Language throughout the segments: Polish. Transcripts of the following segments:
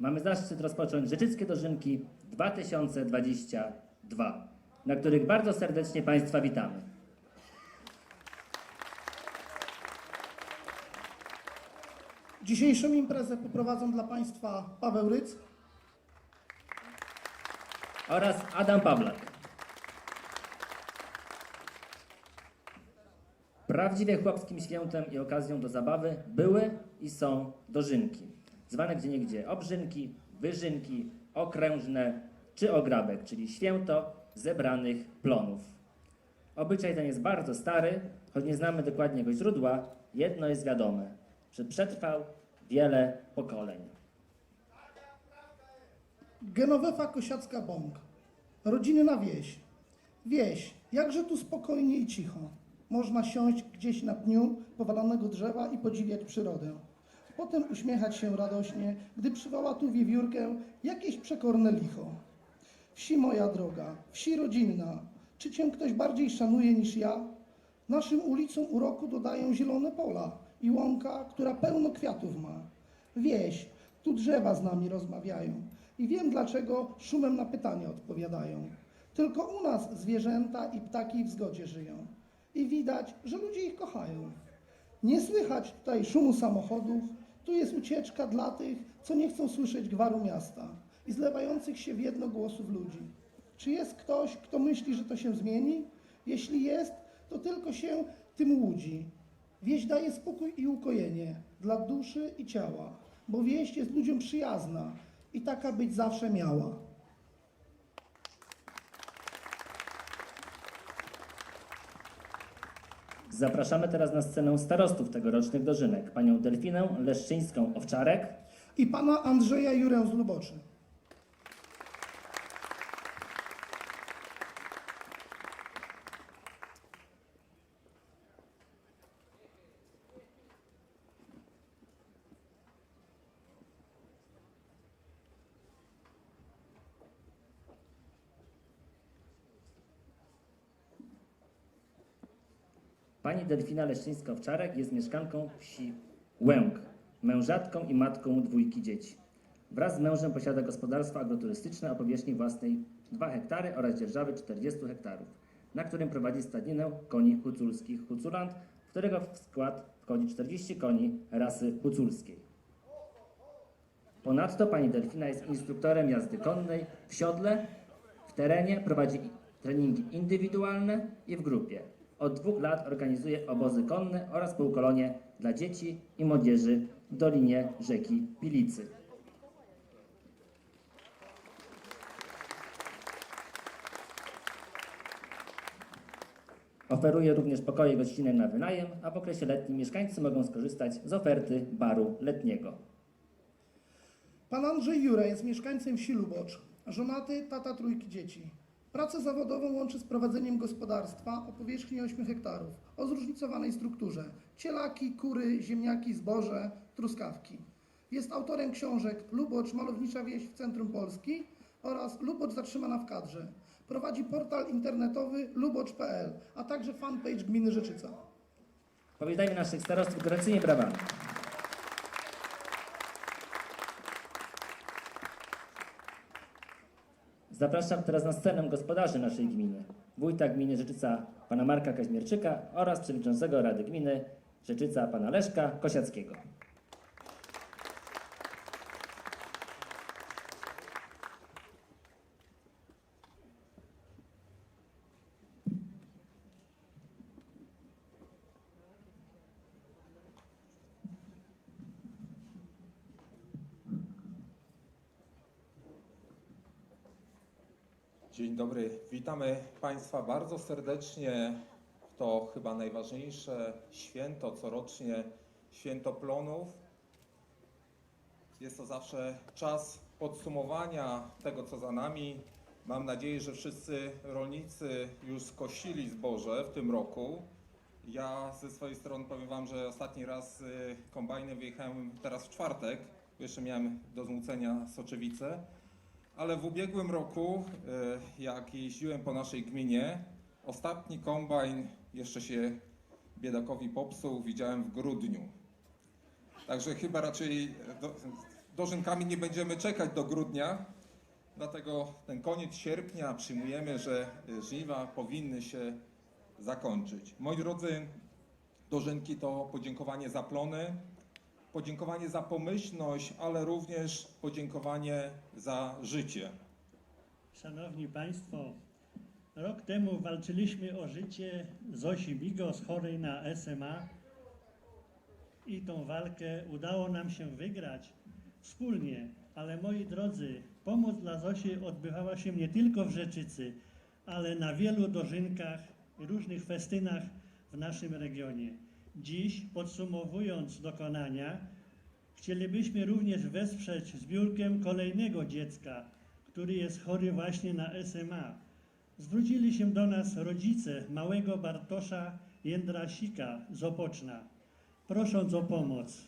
mamy zaszczyt rozpocząć Rzeczyckie Dożynki 2022, na których bardzo serdecznie Państwa witamy. Dzisiejszą imprezę poprowadzą dla Państwa Paweł Ryc, oraz Adam Pawlak. Prawdziwie chłopskim świętem i okazją do zabawy były i są dożynki, zwane gdzieniegdzie obrzynki, wyżynki, okrężne czy ograbek, czyli święto zebranych plonów. Obyczaj ten jest bardzo stary, choć nie znamy dokładnie jego źródła, jedno jest wiadome, że przetrwał wiele pokoleń. Genowefa Kosiacka Bąk, rodzinna wieś. Wieś, jakże tu spokojnie i cicho. Można siąść gdzieś na pniu powalonego drzewa i podziwiać przyrodę. Potem uśmiechać się radośnie, gdy przywoła tu wiewiórkę jakieś przekorne licho. Wsi moja droga, wsi rodzinna, czy cię ktoś bardziej szanuje niż ja? Naszym ulicom uroku dodają zielone pola i łąka, która pełno kwiatów ma. Wieś, tu drzewa z nami rozmawiają i wiem dlaczego szumem na pytania odpowiadają. Tylko u nas zwierzęta i ptaki w zgodzie żyją i widać, że ludzie ich kochają. Nie słychać tutaj szumu samochodów, tu jest ucieczka dla tych, co nie chcą słyszeć gwaru miasta i zlewających się w jedno głosów ludzi. Czy jest ktoś, kto myśli, że to się zmieni? Jeśli jest, to tylko się tym łudzi. Wieś daje spokój i ukojenie dla duszy i ciała, bo wieść jest ludziom przyjazna i taka być zawsze miała. Zapraszamy teraz na scenę starostów tegorocznych dożynek, panią Delfinę Leszczyńską-Owczarek, I pana Andrzeja Jurę z Luboczy. Pani Delfina Leszczyńska-Owczarek jest mieszkanką wsi Łęk, mężatką i matką dwójki dzieci. Wraz z mężem posiada gospodarstwo agroturystyczne o powierzchni własnej 2 hektary oraz dzierżawy 40 hektarów, na którym prowadzi stadninę koni huculskich Huculand, w którego w skład wchodzi 40 koni rasy huculskiej. Ponadto pani Delfina jest instruktorem jazdy konnej w siodle, w terenie, prowadzi treningi indywidualne i w grupie. Od dwóch lat organizuje obozy konne oraz półkolonie dla dzieci i młodzieży w dolinie rzeki Pilicy. Oferuje również pokoje gościnne na wynajem, a w okresie letnim mieszkańcy mogą skorzystać z oferty baru letniego. Pan Andrzej Jure jest mieszkańcem wsi Lubocz, żonaty, tata trójki dzieci. Pracę zawodową łączy z prowadzeniem gospodarstwa o powierzchni 8 hektarów, o zróżnicowanej strukturze. Cielaki, kury, ziemniaki, zboże, truskawki. Jest autorem książek Lubocz, malownicza wieś w centrum Polski oraz Lubocz zatrzymana w kadrze. Prowadzi portal internetowy lubocz.pl, a także fanpage gminy Rzeczyca. Powitajmy naszych starostów gorącymi brawami. Zapraszam teraz na scenę gospodarzy naszej gminy, wójta gminy Rzeczyca pana Marka Kaźmierczyka oraz przewodniczącego Rady Gminy Rzeczyca pana Leszka Kosiackiego. Dzień dobry, witamy Państwa bardzo serdecznie to chyba najważniejsze święto corocznie, święto plonów. Jest to zawsze czas podsumowania tego, co za nami. Mam nadzieję, że wszyscy rolnicy już skosili zboże w tym roku. Ja ze swojej strony powiem Wam, że ostatni raz y, kombajnem wyjechałem teraz w czwartek, jeszcze miałem do zmucenia Soczewice. Ale w ubiegłym roku, e, jak jeździłem po naszej gminie, ostatni kombajn jeszcze się biedakowi popsuł, widziałem w grudniu. Także chyba raczej do, dożynkami nie będziemy czekać do grudnia, dlatego ten koniec sierpnia przyjmujemy, że y, żniwa powinny się zakończyć. Moi drodzy, dożynki to podziękowanie za plony, podziękowanie za pomyślność, ale również podziękowanie za życie. Szanowni Państwo, rok temu walczyliśmy o życie Zosi Bigos chorej na SMA i tą walkę udało nam się wygrać wspólnie. Ale moi drodzy, pomoc dla Zosi odbywała się nie tylko w Rzeczycy, ale na wielu dożynkach różnych festynach w naszym regionie. Dziś, podsumowując dokonania, chcielibyśmy również wesprzeć zbiórkę kolejnego dziecka, który jest chory właśnie na SMA. Zwrócili się do nas rodzice małego Bartosza Jędrasika z Opoczna, prosząc o pomoc,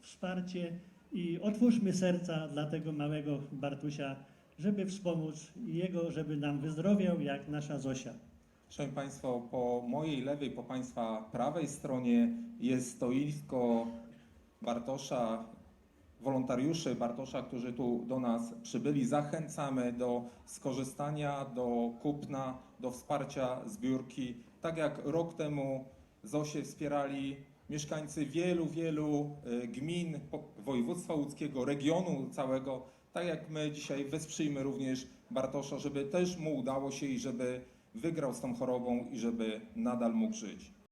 wsparcie i otwórzmy serca dla tego małego Bartusia, żeby wspomóc jego, żeby nam wyzdrowiał jak nasza Zosia. Szanowni Państwo, po mojej lewej, po Państwa prawej stronie jest stoisko Bartosza, wolontariuszy Bartosza, którzy tu do nas przybyli. Zachęcamy do skorzystania, do kupna, do wsparcia zbiórki. Tak jak rok temu ZOSie wspierali mieszkańcy wielu, wielu y, gmin województwa łódzkiego, regionu całego, tak jak my dzisiaj wesprzyjmy również Bartosza, żeby też mu udało się i żeby wygrał z tą chorobą i żeby nadal mógł żyć.